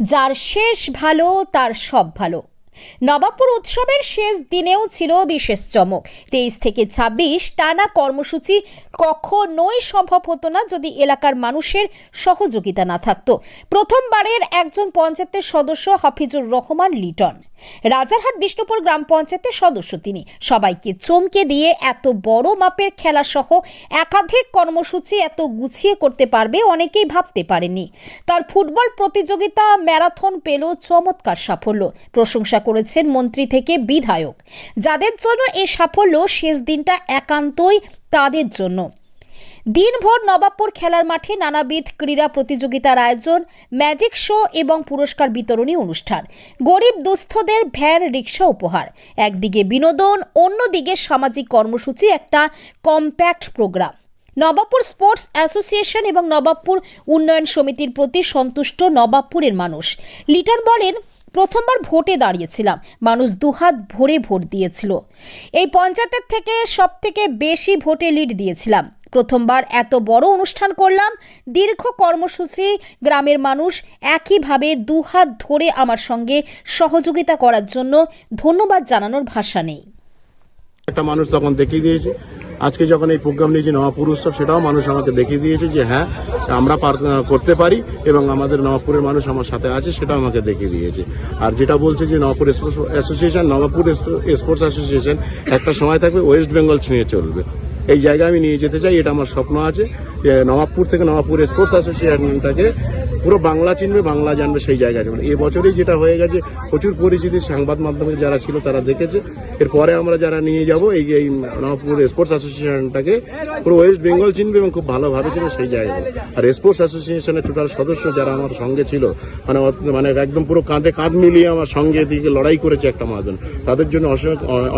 যার শেষ ভালো, তার সব ভালো। নবাবপুর উৎসবের শেষ দিনেও ছিল বিশেষ চমক। তেইশ থেকে ছাব্বিশ টানা কর্মসূচি কখনোই সম্ভব হতো না যদি এলাকার মানুষের সহযোগিতা না থাকত। প্রথমবারের একজন পঞ্চায়েতের সদস্য হাফিজুর রহমান লিটন। রাজারহাট বিষ্ণুপুর গ্রাম পঞ্চায়েতের সদস্য তিনি। সবাইকে চমকে দিয়ে এত বড় মাপের খেলা সহ একাধিক কর্মসূচি এত গুছিয়ে করতে পারবে অনেকেই ভাবতে পারেনি। তার ফুটবল প্রতিযোগিতা ম্যারাথন পেল চমৎকার সাফল্য, প্রশংসা করেছেন মন্ত্রী থেকে বিধায়ক। যাদের জন্য এই সাফল্য শেষ দিনটা একান্তই তাদের জন্য। দিনভর নবাবপুর খেলার মাঠে নানাবিধ ক্রীড়া প্রতিযোগিতার আয়োজন, ম্যাজিক শো এবং পুরস্কার বিতরণী অনুষ্ঠান। গরিব দুস্থদের ভ্যান রিক্সা উপহার। একদিকে বিনোদন, অন্যদিকে সামাজিক কর্মসূচি, একটা compact program. Nawabpur sports association এবং নবাবপুর উন্নয়ন সমিতির প্রতি সন্তুষ্ট নবাবপুরের মানুষ। লিটন বলেন প্রথমবার ভোটে দাঁড়িয়েছিলাম। মানুষ দুহাত ভরে ভোট দিয়েছিল। এই পঞ্চায়েতের থেকে সব থেকে বেশি ভোটে লিড দিয়েছিলাম। প্রথমবার এত বড় অনুষ্ঠান করলাম, দীর্ঘ কর্মসূচি, গ্রামের মানুষ একইভাবে দুহাত ধরে আমার সঙ্গে সহযোগিতা করার জন্য ধন্যবাদ জানানোর ভাষা নেই। একটা মানুষ তখন দেখিয়ে দিয়েছে। আজকে যখন এই প্রোগ্রাম নিয়েছি নবাবপুর উৎসব, সেটাও মানুষ আমাকে দেখিয়ে দিয়েছে যে হ্যাঁ আমরা করতে পারি এবং আমাদের নবাবপুরের মানুষ আমার সাথে আছে সেটা আমাকে দেখিয়ে দিয়েছে। আর যেটা বলছে যে Nawabpur sports association, Nawabpur sports association, একটা সময় থাকবে ওয়েস্ট বেঙ্গল ছুঁয়ে চলবে। এই জায়গায় আমি নিয়ে যেতে চাই, এটা আমার স্বপ্ন আছে। নবাবপুর থেকে নবাবপুর স্পোর্টস অ্যাসোসিয়েশনটাকে পুরো বাংলা চিনবে, বাংলা জানবে সেই জায়গায় যাবে। এ বছরই যেটা হয়ে গেছে, প্রচুর পরিচিতি সংবাদ মাধ্যমে যারা ছিল তারা দেখেছে। এরপরে আমরা যারা নিয়ে যাব, এই এই নবাবপুর স্পোর্টস অ্যাসোসিয়েশনটাকে পুরো ওয়েস্ট বেঙ্গল চিনবে এবং খুব ভালোভাবে ছিল সেই জায়গায় আর স্পোর্টস অ্যাসোসিয়েশনের টোটাল সদস্য যারা আমার সঙ্গে ছিল মানে মানে একদম পুরো কাঁধে কাঁধ মিলিয়ে আমার সঙ্গে দিকে লড়াই করেছে একটা মাজন তাদের জন্য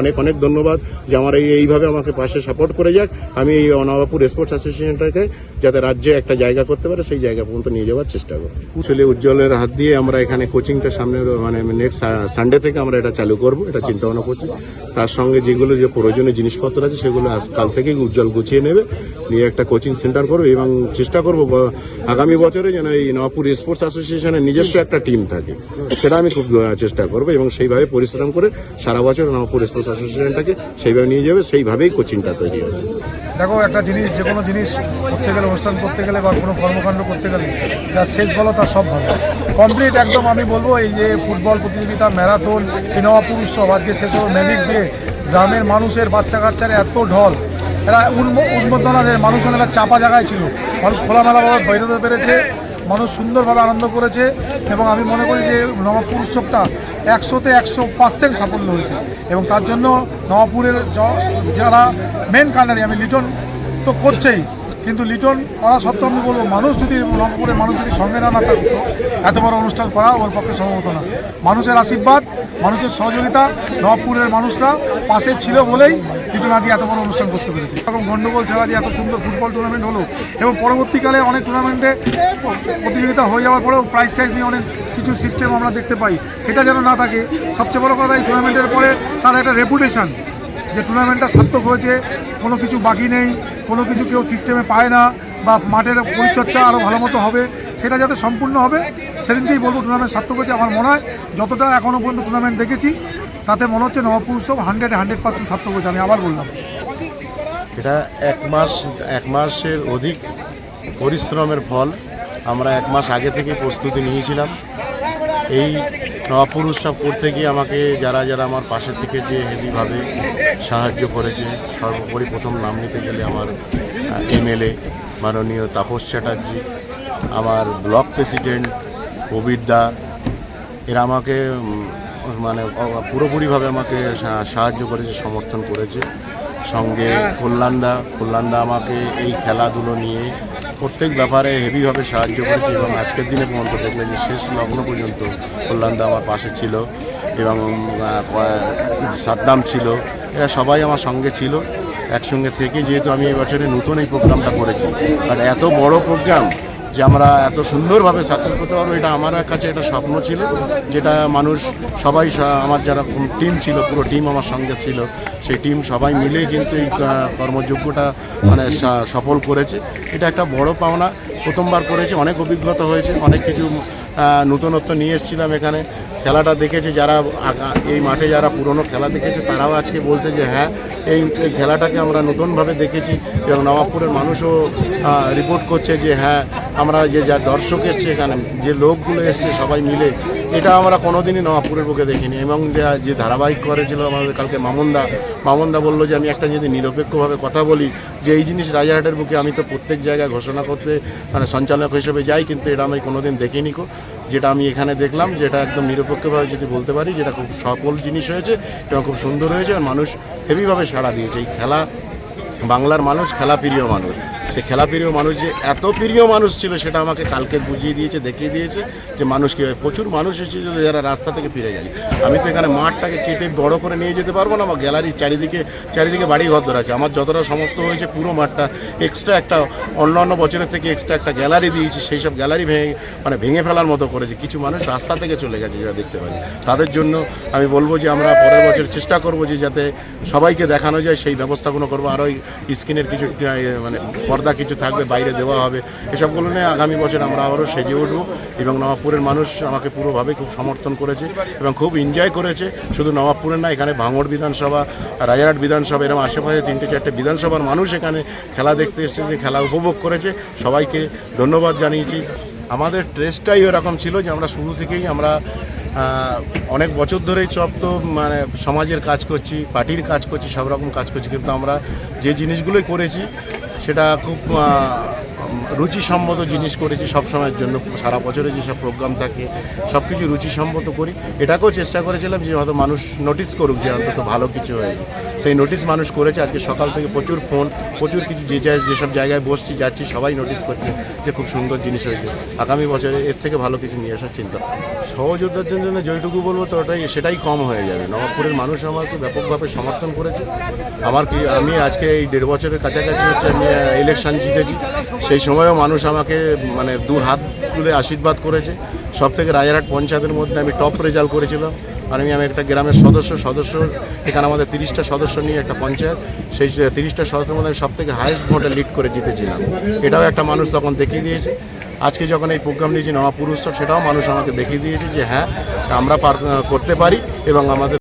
অনেক অনেক ধন্যবাদ যে আমার এই, এইভাবে আমাকে পাশে সাপোর্ট করে যাক। আমি এই নবাবপুর স্পোর্টস অ্যাসোসিয়েশনটাকে যাতে রাজ্যে একটা জায়গা করতে পারে, সেই জায়গা পর্যন্ত নিয়ে যাওয়ার চেষ্টা করব। আসলে উজ্জ্বলের হাত দিয়ে আমরা এখানে কোচিংটা সামনে মানে নেক্সট সানডে থেকে আমরা এটা চালু করব, এটা চিন্তা ভাবনা করছি। তার সঙ্গে যেগুলো যে প্রয়োজনীয় জিনিসপত্র আছে, সেগুলো কাল থেকেই উজ্জ্বল গুছিয়ে নেবে। নিয়ে একটা কোচিং সেন্টার করব এবং চেষ্টা করব আগামী বছরে যেন এই নবাবপুর স্পোর্টস অ্যাসোসিয়েশনের নিজস্ব একটা টিম থাকে। সেটা আমি খুব চেষ্টা করব এবং সেইভাবে পরিশ্রম করে সারা বছর নবাবপুর স্পোর্টস অ্যাসোসিয়েশনটাকে সেইভাবে নিয়ে যাবে, সেইভাবেই কোচিংটা তৈরি হবে। দেখো, একটা জিনিস যে কোনো জিনিস করতে গেলে, অনুষ্ঠান করতে গেলে বা কোনো কর্মকাণ্ড করতে গেলে যার শেষ ভালো তার সব ভালো। কমপ্লিট একদম আমি বলব, এই যে ফুটবল প্রতিযোগিতা, ম্যারাথন ইনোভা উৎসব আজকে শেষ হলো ম্যাজিক দিয়ে গ্রামের মানুষের, বাচ্চা কাচ্চার এত ঢল। এরা উন্ম- উন্মোদনা যে মানুষ একটা চাপা জায়গায় ছিল। মানুষ খোলামেলাভাবে বেরোতে পেরেছে, মানুষ সুন্দরভাবে আনন্দ করেছে এবং আমি মনে করি যে নবাবপুর উৎসবটা একশোতে একশো পার্সেন্ট সাফল্য হয়েছে। এবং তার জন্য নবাবপুরের যারা মেন কান্ডারি, আমি লিটন তো করছেই কিন্তু লিটন করা সত্ত্বেও আমি বলব, মানুষ যদি নবাবপুরের মানুষ যদি সঙ্গে না না থাকতো, এত বড় অনুষ্ঠান করা ওর পক্ষে সম্ভব হতো না। মানুষের আশীর্বাদ, মানুষের সহযোগিতা নবাবপুরের মানুষরা পাশে ছিল বলেই লিটন আজকে এত বড় অনুষ্ঠান করতে পেরেছে। এরকম গণ্ডগোল ছাড়া যে এত সুন্দর ফুটবল টুর্নামেন্ট হলো, এবং পরবর্তীকালে অনেক টুর্নামেন্টে প্রতিযোগিতা হয়ে যাওয়ার পরেও প্রাইজ টাইজ নিয়ে অনেক কিছু সিস্টেম আমরা দেখতে পাই। সেটা যেন না থাকে, সবচেয়ে বড় কথা এই টুর্নামেন্টের পরে তার একটা রেপুটেশন যে টুর্নামেন্টটা সার্থক হয়েছে, কোনো কিছু বাকি নেই, কোনো কিছু কেউ সিস্টেমে পায় না, বা মাঠের পরিচর্যা আরও ভালো মতো হবে, সেটা যাতে সম্পূর্ণ হবে, সেদিনকেই বলব টুর্নামেন্ট সার্থক হয়েছে আমার মনে হয়। যতটা এখনও পর্যন্ত টুর্নামেন্ট দেখেছি, তাতে মনে হচ্ছে নবপুর উৎসব হান্ড্রেড হান্ড্রেড পার্সেন্ট সার্থক হয়েছে, আমি আবার বললাম। এটা এক মাস, এক মাসের অধিক পরিশ্রমের ফল, আমরা এক মাস আগে থেকে প্রস্তুতি নিয়েছিলাম। এই নবাবপুর উৎসব করতে গিয়ে আমাকে যারা যারা আমার পাশে থেকে যে হেভিভাবে সাহায্য করেছে, সর্বোপরি প্রথম নাম নিতে গেলে আমার এমএলএ মাননীয় তাপস চ্যাটার্জি, আমার ব্লক প্রেসিডেন্ট কবির দা, এরা আমাকে মানে পুরোপুরিভাবে আমাকে সাহায্য করেছে, সমর্থন করেছে। সঙ্গে কল্যাণদা কল্যাণদা আমাকে এই খেলাধুলো নিয়ে প্রত্যেক ব্যাপারে হেভিভাবে সাহায্য করেছে এবং আজকের দিনে পর্যন্ত দেখলেন যে শেষ লগ্ন পর্যন্ত কল্যাণদা আমার পাশে ছিল এবং সাদ্দাম ছিল। এরা সবাই আমার সঙ্গে ছিল। একসঙ্গে থেকে যেহেতু আমি এবছরে নতুন এই প্রোগ্রামটা করেছি। আর এত বড় প্রোগ্রাম যে আমরা এত সুন্দরভাবে সাকসেস করতে পারব, এটা আমার কাছে একটা স্বপ্ন ছিল, যেটা মানুষ সবাই, আমার যারা টিম ছিল, পুরো টিম আমার সঙ্গে ছিল, সেই টিম সবাই মিলে কিন্তু এই কর্মযোগ্যটা মানে সফল করেছে। এটা একটা বড় পাওনা, প্রথমবার করেছে, অনেক অভিজ্ঞতা হয়েছে, অনেক কিছু নতুনত্ব নিয়ে এসেছিলাম এখানে। খেলাটা দেখেছে যারা এই মাঠে যারা পুরনো খেলা দেখেছে, তারাও আজকে বলছে যে হ্যাঁ এই খেলাটাকে আমরা নতুনভাবে দেখেছি। এবং নবাবপুরের মানুষও রিপোর্ট করছে যে হ্যাঁ আমরা যে যা দর্শক এসছে এখানে, যে লোকগুলো এসছে সবাই মিলে, এটা আমরা কোনোদিনই নবাবপুরের বুকে দেখিনি। এবং যে- ধারাবাহিক করেছিল আমাদের কালকে মামুনদা মামুনদা বলল যে, আমি একটা যদি নিরপেক্ষভাবে কথা বলি যে, এই জিনিস রাজারহাটের বুকে আমি তো প্রত্যেক জায়গায় ঘোষণা করতে মানে সঞ্চালক হিসেবে যাই, কিন্তু এটা আমি কোনোদিন দেখিনি কো যেটা আমি এখানে দেখলাম, যেটা একদম নিরপেক্ষভাবে যদি বলতে পারি, যেটা খুব সফল জিনিস হয়েছে এবং খুব সুন্দর হয়েছে। আর মানুষ হেভিভাবে সাড়া দিয়েছে। এই খেলা বাংলার মানুষ, খেলা প্রিয় মানুষ। সে খেলা প্রিয় মানুষ যে এত প্রিয় মানুষ ছিল সেটা আমাকে কালকে বুঝিয়ে দিয়েছে, দেখিয়ে দিয়েছে যে মানুষ কীভাবে প্রচুর মানুষ এসেছিল যারা রাস্তা থেকে ফিরে যায় আমি তো এখানে মাঠটাকে কেটে বড় করে নিয়ে যেতে পারব না, আমার গ্যালারির চারিদিকে চারিদিকে বাড়ি ঘর আছে। আমার যতটা সমর্থ হয়েছে পুরো মাঠটা। এক্সট্রা একটা অন্য অন্য বছরের থেকে এক্সট্রা একটা গ্যালারি দিয়েছি, সেই সব গ্যালারি ভেঙে মানে ভেঙে ফেলার মতো করেছে। কিছু মানুষ রাস্তা থেকে চলে গেছে যারা দেখতে পারি। তাদের জন্য আমি বলব যে আমরা পরের বছর চেষ্টা করব যে যাতে সবাইকে দেখানো যায়, সেই ব্যবস্থাগুলো করব। আর ওই স্ক্রিনের কিছু মানে পর্দা কিছু থাকবে, বাইরে দেওয়া হবে। এসবগুলো নিয়ে আগামী বছর আমরা আরও সেজে উঠবো এবং নবাবপুরের মানুষ আমাকে পুরোভাবে খুব সমর্থন করেছে এবং খুব এনজয় করেছে। শুধু নবাবপুরের না, এখানে ভাঙড় বিধানসভা, রাজারহাট বিধানসভা এরকম আশেপাশে তিনটে চারটে বিধানসভার মানুষ এখানে খেলা দেখতে এসেছে খেলা উপভোগ করেছে। সবাইকে ধন্যবাদ জানিয়েছি। আমাদের ট্রেসটাই ওরকম ছিল যে আমরা শুরু থেকেই আমরা অনেক বছর ধরেই সব তো মানে সমাজের কাজ করছি, পার্টির কাজ করছি, সব রকম কাজ করছি। কিন্তু আমরা যে জিনিসগুলোই করেছি সেটা খুব রুচিসম্মত জিনিস করেছি সব সময়ের জন্য। সারা বছরে যেসব প্রোগ্রাম থাকে সব কিছু রুচিসম্মত করি। এটাকেও চেষ্টা করেছিলাম যে হয়তো মানুষ নোটিস করুক যে অন্তত ভালো কিছু হয়েছে সেই নোটিস মানুষ করেছে। আজকে সকাল থেকে প্রচুর ফোন প্রচুর কিছু যে যা- যেসব জায়গায় বসছি, যাচ্ছি, সবাই নোটিস করছে যে খুব সুন্দর জিনিস হয়েছে। আগামী বছরে এর থেকে ভালো কিছু নিয়ে আসার চিন্তা। সহযোদ্ধার জন্য যেটুকু বলব, তো ওটাই, সেটাই কম হয়ে যাবে। নবাবপুরের মানুষ আমাকে ব্যাপকভাবে সমর্থন করেছে। আমার কি, আমি আজকে এই দেড় বছরের কাছাকাছি হচ্ছে, আমি ইলেকশন জিতেছি। সেই সময়ও মানুষ আমাকে মানে দু হাত তুলে আশীর্বাদ করেছে। সব থেকে রাজারহাট পঞ্চায়েতের মধ্যে আমি টপ রেজাল্ট করেছিলাম। আর আমি আমি একটা গ্রামের সদস্য সদস্য এখানে আমাদের তিরিশটা সদস্য নিয়ে একটা পঞ্চায়েত। সেই তিরিশটা সদস্যের মধ্যে আমি সব থেকে হায়েস্ট ভোটে লিড করে জিতেছিলাম। এটাও একটা মানুষ তখন দেখিয়ে দিয়েছে। আজকে যখন এই প্রোগ্রাম নিয়েছি নবাপুর উৎসব সেটাও মানুষ আমাকে দেখিয়ে দিয়েছে যে হ্যাঁ আমরা পার, করতে পারি এবং আমাদের